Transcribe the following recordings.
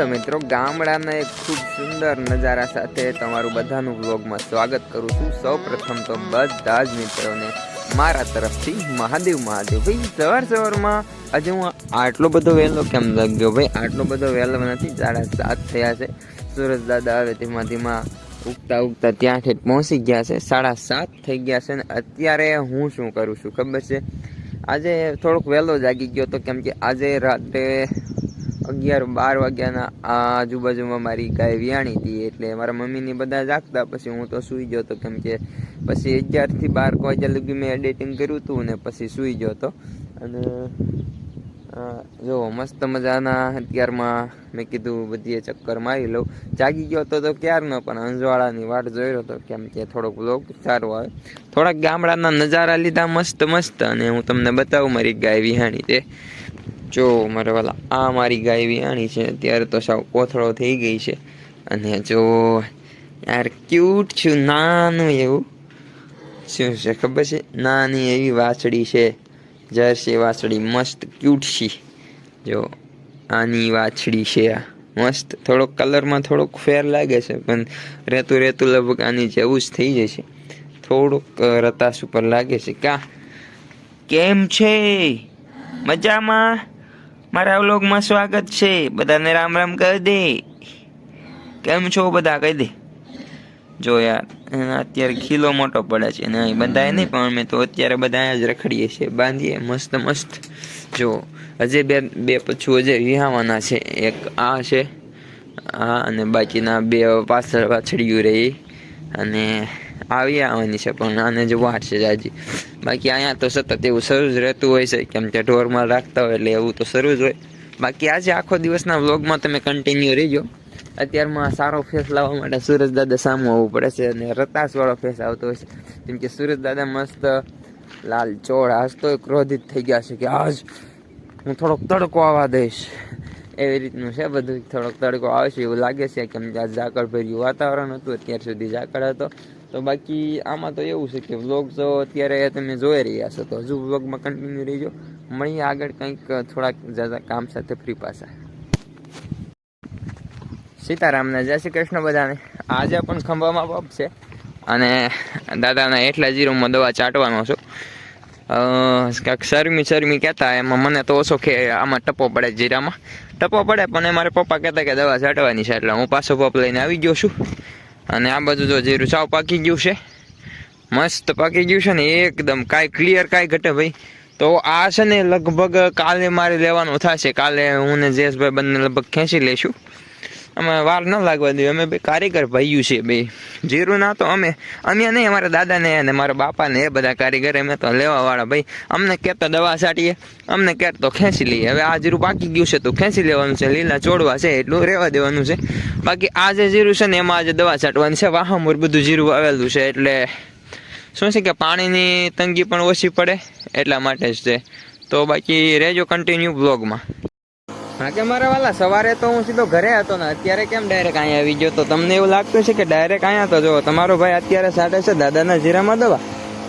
Hello મિત્રો, ગામડાના એક ખૂબ સુંદર નજારા સાથે તમારું બધાનું વ્લોગમાં સ્વાગત કરું છું. સૌ પ્રથમ તો બધા જ મિત્રોને મારા તરફથી મહાદેવ મહાદેવ. ભાઈ, સવાર સવારમાં આજે હું આટલો બધો વહેલો કેમ લાગ્યો ભાઈ, આટલો બધો વહેલો નથી, સાડા સાત થયા છે. સુરજ દાદા આવે ધીમા ધીમા ઉગતા ઉગતા ત્યાં ઠેઠ પહોંચી ગયા છે. સાડા સાત થઈ ગયા છે ને અત્યારે હું શું કરું છું ખબર છે? આજે થોડોક વહેલો જાગી ગયો તો કેમ કે આજે રાત્રે અગિયાર, બાર વાગ્યાના આજુબાજુમાં મારી ગાય વિયાણી હતી, એટલે મારા મમ્મીની બધા જાગતા પછી હું તો સૂઈ ગયો હતો, કેમ કે પછી અગિયારથી બાર વાગ્યા લગી મેં એડિટિંગ કર્યું હતું ને પછી સૂઈ ગયો હતો. અને જો, મસ્ત મજાના અત્યારમાં મેં કીધું બધીએ ચક્કર મારી લઉં. જાગી ગયો હતો તો ક્યારનો પણ અંજવાળાની વાટ જોઈ રહ્યો હતો, કેમ કે થોડોક લોક સારો આવે. થોડાક ગામડાના નજારા લીધા મસ્ત મસ્ત, અને હું તમને બતાવું મારી ગાય વિહાણી તે. જો મારે વાલા, આ મારી ગાય વિયાણી છે, અત્યારે તો સાવ કોથળો થઈ ગઈ છે. અને જો યાર ક્યુટ છું, નાનું એવું. શું છે ખબર છે? નાની એવી વાછડી છે, જર્સી વાછડી, મસ્ત ક્યુટ છે જો આની વાછડી છે આ. મસ્ત, થોડોક કલરમાં થોડોક ફેર લાગે છે, પણ રહેતું રહેતું લગભગ આની જેવું જ થઈ જશે. થોડુંક રતાશ ઉપર લાગે છે. કા? કેમ છે? મજામાં? મારા વ્લોગમાં સ્વાગત છે. બધાને રામ રામ કહી દે. કેમ છો બધા? કહી દે. જો યાર અત્યારે ખીલો મોટો પડે છે ને અહીં બંધાય નહીં, પણ અમે તો અત્યારે બધા જ રખડીએ છીએ. બાંધીએ મસ્ત મસ્ત. જો, હજે બે બે પછું હજે વિહાવાના છે. એક આ છે, આ અને બાકીના બે પાછળ પાછળિયું રહી. અને આવી આવવાની છે પણ આને જ વાત છે જાજી. બાકી અહીંયા તો સતત એવું શરૂ જ રહેતું હોય છે, કેમ કે ઢોરમાં રાખતા હોય એટલે એવું તો શરૂ જ હોય. બાકી આજે આખો દિવસના વ્લોગમાં તમે કન્ટિન્યુ રહેજો અત્યારમાં સારો ફેસ લાવવા માટે સુરજ દાદા સામું આવવું પડે છે અને રતાશવાળો ફેસ આવતો હોય છે. કેમ કે સુરજ દાદા મસ્ત લાલ ચોળ આજ તો ક્રોધિત થઈ ગયા છે કે આજ હું થોડોક તડકો આવવા દઈશ. એવી રીતનું છે બધું. થોડોક તડકો આવશે એવું લાગે છે, કેમ કે આ ઝાકળ ભર્યું વાતાવરણ હતું, અત્યાર સુધી ઝાકળ હતો. તો બાકી આમાં તો એવું છે કે વ્લોગ જો અત્યારે તમે જોઈ રહ્યા છો, તો હજુ વ્લોગમાં કન્ટિન્યુ રહીજો. મળીએ આગળ કંઈક થોડાક જ્યાદા કામ સાથે ફ્રી પાછા. સીતારામને જય શ્રી કૃષ્ણ બધાને. આજે પણ ખંભામાં પપ છે અને દાદાના એટલા જીરોમાં દવા ચાટવાનો છું. કાંક શરમી શરમી કહેતા એમાં મને તો ઓછો કે આમાં ટપો પડે જીરામાં. ટપો પડે પણ એ મારા પપ્પા કહેતા કે દવા ચાટવાની છે એટલે હું પાછો પપ લઈને આવી ગયો છું. અને આ બધું જો જીરું સાવ પાકી ગયું છે. મસ્ત પાકી ગયું છે ને એકદમ કાંઈ ક્લિયર કાંઈ ઘટે ભાઈ. તો આ છે ને લગભગ કાલે મારે લેવાનું થશે. કાલે હું ને જયેશભાઈ બંને લગભગ ખેંચી લઈશું. અમે વાર ન લાગવા દઈએ. અમે બે કારીગર ભાઈયું છે બે. જીરું ના તો અમે અમે નહીં, અમારા દાદાને અને મારા બાપાને એ બધા કારીગર અમે તો લેવાવાળા ભાઈ. અમને કહેતા દવા છાંટીએ, અમને કહેતા તો ખેંચી લઈએ. હવે આ જીરું પાકી ગયું છે તો ખેંચી લેવાનું છે. લીલા ચોડવા છે, એટલું રહેવા દેવાનું છે. બાકી આ જે જીરું છે ને, એમાં આજે દવા છાંટવાની છે. વાહામૂર બધું જીરું વાવેલું છે, એટલે શું છે કે પાણીની તંગી પણ ઓછી પડે એટલા માટે જ છે. તો બાકી રહેજો કન્ટિન્યુ બ્લોગમાં હા કે મારા વાલા, સવારે તો હું સીધો ઘરે હતો ને, અત્યારે કેમ ડાયરેક્ટ અહીંયા આવી ગયો તો? તમને એવું લાગતું છે કે ડાયરેક્ટ અહીંયા તો જો તમારો ભાઈ અત્યારે સાટે છે દાદાના જીરામાં દવા?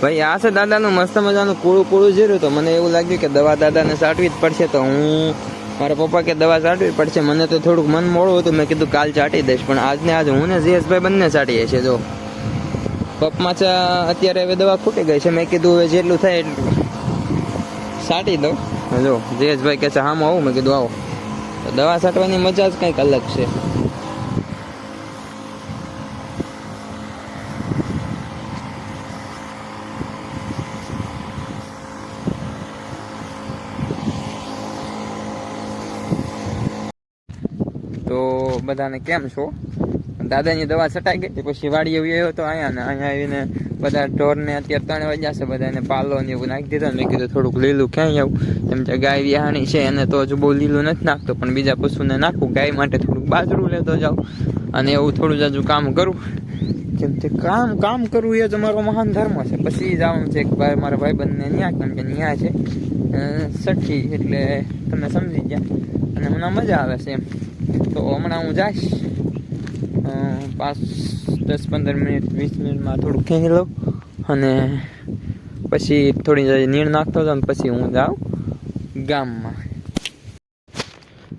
ભાઈ, આ છે દાદાનું મસ્ત મજાનું કૂળું કૂળું જીરું તો મને એવું લાગ્યું કે દવા દાદાને સાટવી જ પડશે તો હું મારા પપ્પા કે દવા સાટવી પડશે. મને તો થોડુંક મન મોડું હતું, મેં કીધું કાલ ચાટી દઈશ, પણ આજને આજ હું ને જીએસભાઈ બંને ચાટીએ છીએ જો પપમાં અત્યારે હવે દવા ખૂટી ગઈ છે, મેં કીધું હવે જેટલું થાય એટલું. સાટી દઉં. જો જયેશભાઈ કે છે, હામાં આવું, મેં કીધું, આવો. તો દવા છાંટવાની મજા જ કંઈક અલગ છે. તો બધાને કેમ છો? દાદાની દવા છટાઈ ગઈ પછી વાડીએ આવ્યો તો અહીંયા ને અહીંયા આવીને બધા ઢોરને અત્યારે ત્રણ વાગ્યા છે, બધાને પાલો ને એવું નાખી દીધો મેં કીધું થોડુંક લીલું ક્યાંય આવું. એમ કે ગાય વિહાણી છે, એને તો હજુ બહુ લીલું નથી નાખતો, પણ બીજા પશુને નાખું, ગાય માટે થોડુંક બાજરું લેતો જાઉં અને એવું થોડું જાજુ કામ કરું. કેમ કે કામ કામ કરવું એ જ અમારો મહાન ધર્મ છે. પછી જવાનું છે કે ભાઈ, મારા ભાઈ બંને ન્યા કેમ કે ન્યા છે સઠ્ઠી એટલે તમે સમજી ગયા. અને હમણાં મજા આવે છે એમ. તો હમણાં હું જઈશ. પાંચ દસ પંદર મિનિટ, વીસ મિનિટમાં થોડું ખેંચી લઉં અને પછી થોડી નીણ નાખતો હતો પછી હું જાઉં ગામમાં.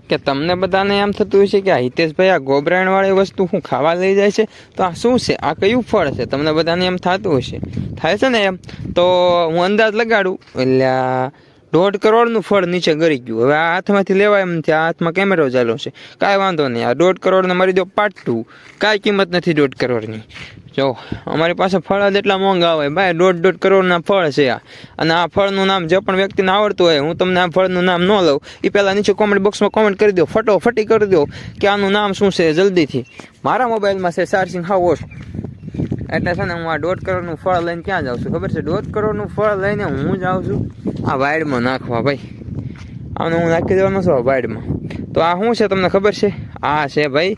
કે તમને બધાને એમ થતું હશે કે આ હિતેશભાઈ આ ગોબરાણવાળી વસ્તુ હું ખાવા લઈ જાય છે? તો આ શું છે? આ કયું ફળ છે? તમને બધાને એમ થતું હશે. થાય છે ને એમ? તો હું અંદાજ લગાડું. એટલે દોઢ કરોડનું ફળ નીચે ગરી ગયું. હવે આ હાથમાંથી લેવાય એમ નથી, આ હાથમાં કેમેરો ચાલ્યો છે. કાંઈ વાંધો નહીં, આ દોઢ કરોડને મારી દો પાટું કાંઈ કિંમત નથી દોઢ કરોડની. જો, અમારી પાસે ફળ જ એટલા મોંઘા હોય. ભાઈ, દોઢ દોઢ કરોડના ફળ છે આ. અને આ ફળનું નામ જે પણ વ્યક્તિને આવડતું હોય, હું તમને આ ફળનું નામ ન લઉં. એ પહેલાં નીચે કોમેન્ટ બોક્સમાં કોમેન્ટ કરી દો. ફટોફટી કરી દો કે આનું નામ શું છે જલ્દીથી. મારા મોબાઈલમાં છે ચાર્જિંગ હાવ ઓછું એટલે છે ને હું આ દોઢ કરોડનું ફળ લઈને ક્યાં જાઉં છું? ખબર છે? દોઢ કરોડનું ફળ લઈને હું જાઉં છું આ વાઇડમાં નાખવા ભાઈ. આને હું નાખી દેવાનો છું આ વાયડમાં તો આ શું છે તમને ખબર છે? આ છે ભાઈ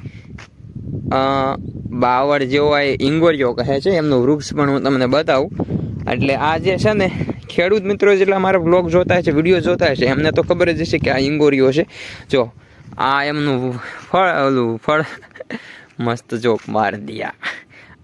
બાવળ જેવો આ ઇંગોરિયો કહે છે. એમનું વૃક્ષ પણ હું તમને બતાવું. એટલે આ જે છે ને, ખેડૂત મિત્રો જેટલા મારા બ્લોગ જોતા છે, વીડિયો જોતા છે, એમને તો ખબર જ હશે કે આ ઇંગોરિયો છે. જો, આ એમનું ફળ, ઓલું ફળ, મસ્ત જોક માર દિયા.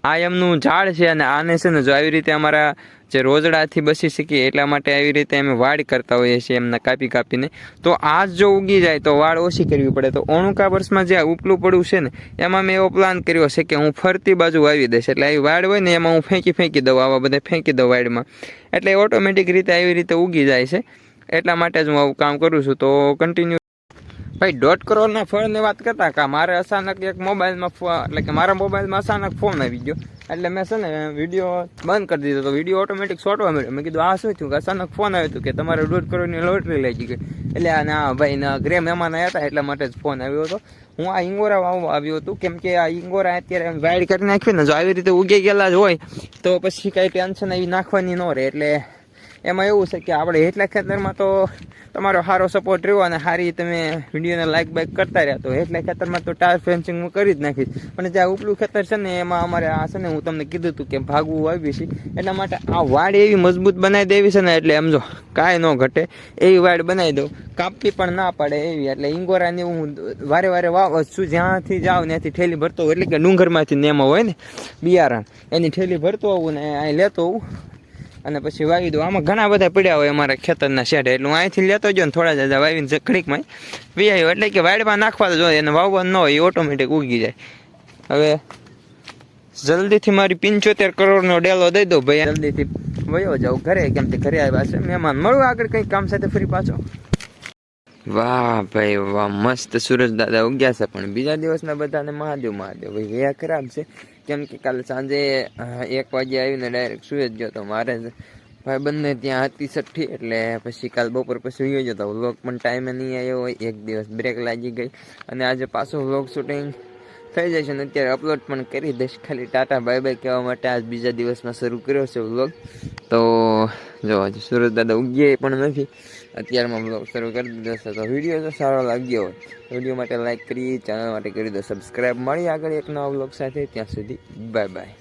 આ એમનું ઝાડ છે અને આને છે ને જો આવી રીતે અમારા જે રોજડાથી બસી શકીએ એટલા માટે આવી રીતે અમે વાડ કરતા હોઈએ છીએ એમને કાપી કાપીને. તો આ જો ઉગી જાય તો વાડ ઓછી કરવી પડે. તો ઓણુકા વર્ષમાં જે આ ઉપલું પડ્યું છે ને, એમાં મેં એવો પ્લાન કર્યો છે કે હું ફરતી બાજુ વાવી દઈશ. એટલે આવી વાડ હોય ને એમાં હું ફેંકી ફેંકી દઉં, આવા બધા ફેંકી દઉં વાડમાં. એટલે ઓટોમેટિક રીતે આવી રીતે ઉગી જાય છે. એટલા માટે જ હું આવું કામ કરું છું. તો કન્ટિન્યુ ભાઈ દોઢ કરોડના ફળની વાત કરતા કે મારે અચાનક એક મોબાઈલમાં એટલે કે મારા મોબાઈલમાં અચાનક ફોન આવી ગયો. એટલે મેં છે ને વીડિયો બંધ કરી દીધો તો વીડિયો ઓટોમેટિક શોટવા મળ્યો. મેં કીધું, આ શું થયું? કે અચાનક ફોન આવ્યો હતો કે તમારે દોઢ કરોડની લોટરી લઈ ગઈ. એટલે આ ના ભાઈ ગ્રે મહેમાન આવ્યા હતા એટલા માટે જ ફોન આવ્યો હતો. હું આ ઇંગોરા વાવવા આવ્યો હતું. કેમ કે આ ઇંગોરા અત્યારે વાઇડ કરી નાખ્યું ને, જો આવી રીતે ઉગી ગયેલા જ હોય તો પછી કાંઈ ટેન્શન એવી નાખવાની ન રહે. એટલે એમાં એવું છે કે આપણે એટલા ખેતરમાં તો તમારો સારો સપોર્ટ રહ્યો અને સારી તમે વિડીયોને લાઇક બાઇક કરતા રહ્યા. તો એટલા ખેતરમાં તો ટાયર ફેન્સિંગ હું કરી જ નાખીશ. પણ જ્યાં ઉપલું ખેતર છે ને, એમાં અમારે આ છે ને, હું તમને કીધું હતું કે ભાગવું આવી છે. એટલા માટે આ વાડ એવી મજબૂત બનાવી દેવી છે ને, એટલે એમ જો, કાંઈ ન ઘટે. એવી વાડ બનાવી દઉં. કાપી પણ ના પડે એવી, એટલે ઇંગોરાની હું વારે વારે વાવ છું જ્યાંથી જાઉં ત્યાંથી ઠેલી ભરતો હોઉં. એટલે કે ડુંગરમાંથી નેમો હોય ને બિયારણ. એની ઠેલી ભરતો હોઉં ને, અહીં લેતો હોઉં. અને પછી વાવી દઉં. આમાં ઘણા બધા પડ્યા હોય અમારા ખેતરના શેઢે. એટલે હું અહીંથી લેતો જો ને થોડા જાજા વાવીને ઘડીકમાં વી આવ્યો એટલે કે વાડમાં નાખવા જ હોય અને વાવવાનું ન હોય એ ઓટોમેટિક ઉગી જાય. હવે જલ્દીથી મારી પંચોતેર કરોડનો ડેલો દઈ દો ભાઈ. જલ્દીથી વયો જાઉં ઘરે, કેમ કે ઘરે આવ્યા છે. મહેમાન મળું આગળ કંઈક કામ સાથે ફરી પાછો? વાહ ભાઈ વાહ, મસ્ત સુરજ દાદા ઉગ્યા છે. પણ બીજા દિવસના બધાને મહાદેવ મહાદેવ. ભાઈ વ્યા ખરાબ છે. કેમ કે કાલે સાંજે એક વાગે આવીને ડાયરેક્ટ સુઈ જ ગયો તો મારે જ ભાઈ બંને ત્યાં હતી સઠ્ઠી એટલે પછી કાલ બપોર પછી સુઈ જતો. વ્લોગ પણ ટાઈમે નહીં આવ્યો હોય, એક દિવસ બ્રેક લાગી ગઈ. અને આજે પાછો વ્લોગ શૂટિંગ થઈ જશે ને અત્યારે અપલોડ પણ કરી દઈશ. ખાલી ટાટા બાય બાય કહેવા માટે આજ બીજા દિવસમાં શરૂ કર્યો છે વ્લોગ. તો, જો હજી સુરત દાદા ઉગ્યા પણ નથી. અત્યારમાં બ્લોગ શરૂ કરી દીધો છે, તો વીડિયો જો સારો લાગ્યો હોય વીડિયો માટે લાઇક કરી ચેનલ માટે કરી દો સબસ્ક્રાઈબ મળી આગળ એક નવા બ્લોગ સાથે, ત્યાં સુધી બાય બાય